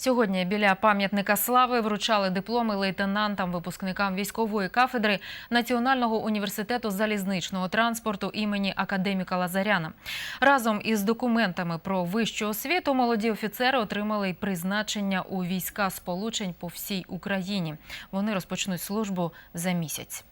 Сьогодні біля пам'ятника слави вручали дипломи лейтенантам, випускникам військової кафедри Національного університету залізничного транспорту імені академіка Лазаряна. Разом із документами про вищу освіту молоді офіцери отримали й призначення у війська сполучень по всій Україні. Вони розпочнуть службу за місяць.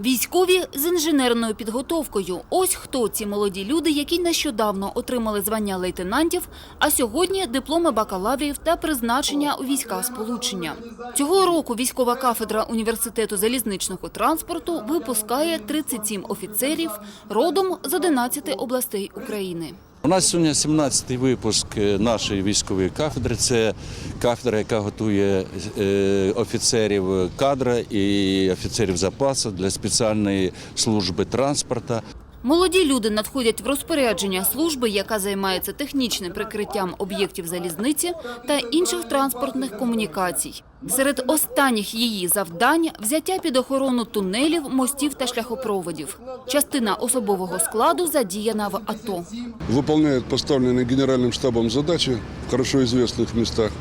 Військові з інженерною підготовкою. Ось хто ці молоді люди, які нещодавно отримали звання лейтенантів, а сьогодні дипломи бакалаврів та призначення у війська сполучення. Цього року військова кафедра університету залізничного транспорту випускає 37 офіцерів родом з 11 областей України. У нас сьогодні 17-й випуск е, нашої військової кафедри. Це кафедра, яка готує е, офіцерів кадра і офіцерів запасу для спеціальної служби транспорту. Молоді люди надходять в розпорядження служби, яка займається технічним прикриттям об'єктів залізниці та інших транспортних комунікацій. Серед останніх її завдань – взяття під охорону тунелів, мостів та шляхопроводів. Частина особового складу задіяна в АТО. выполняет поставленные генеральным штабом задачи в хорошо известных местах.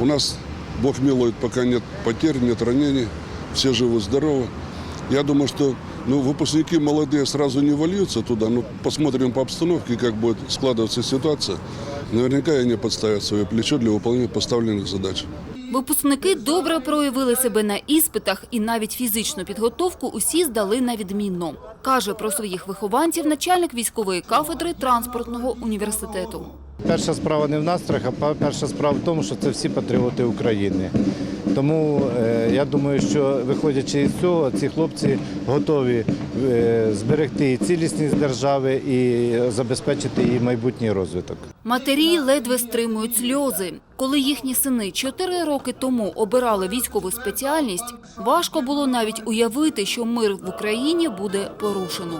У нас, Бог милует, пока нет потерь, нет ранений, все живы-здоровы. Я думаю, что ну, выпускники молодые сразу не вольются туда, но посмотрим по обстановке, как будет складываться ситуация. Наверняка они подставят свое плечо для выполнения поставленных задач. Випускники добре проявили себе на іспитах і навіть фізичну підготовку усі здали на відмінно. Каже про своїх вихованців начальник військової кафедри транспортного університету. Перша справа не в настроях, а перша справа в тому, що це всі патріоти України. Тому е, я думаю, що виходячи із цього, ці хлопці готові е, зберегти цілісність держави і забезпечити її майбутній розвиток. Матері ледве стримують сльози. Коли їхні сини чотири роки тому обирали військову спеціальність, важко було навіть уявити, що мир в Україні буде порушено.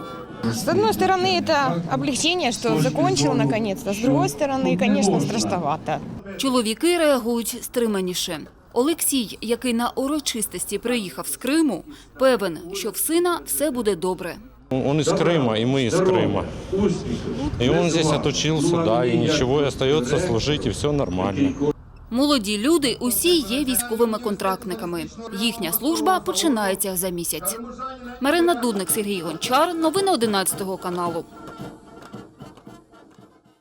С одной стороны, это облегчение, что закончил наконец-то. С другой стороны, конечно, страшновато. Чоловіки реагують стриманіше. Олексій, який на урочистості приїхав з Криму, певен, що в сина все буде добре. Он из Крыма, и мы из Крыма. И он здесь отучился, да, и ничего, и остается служить, и все нормально. Молоді люди усі є військовими контрактниками. Їхня служба починається за місяць. Марина Дудник, Сергій Гончар. Новини 11 каналу.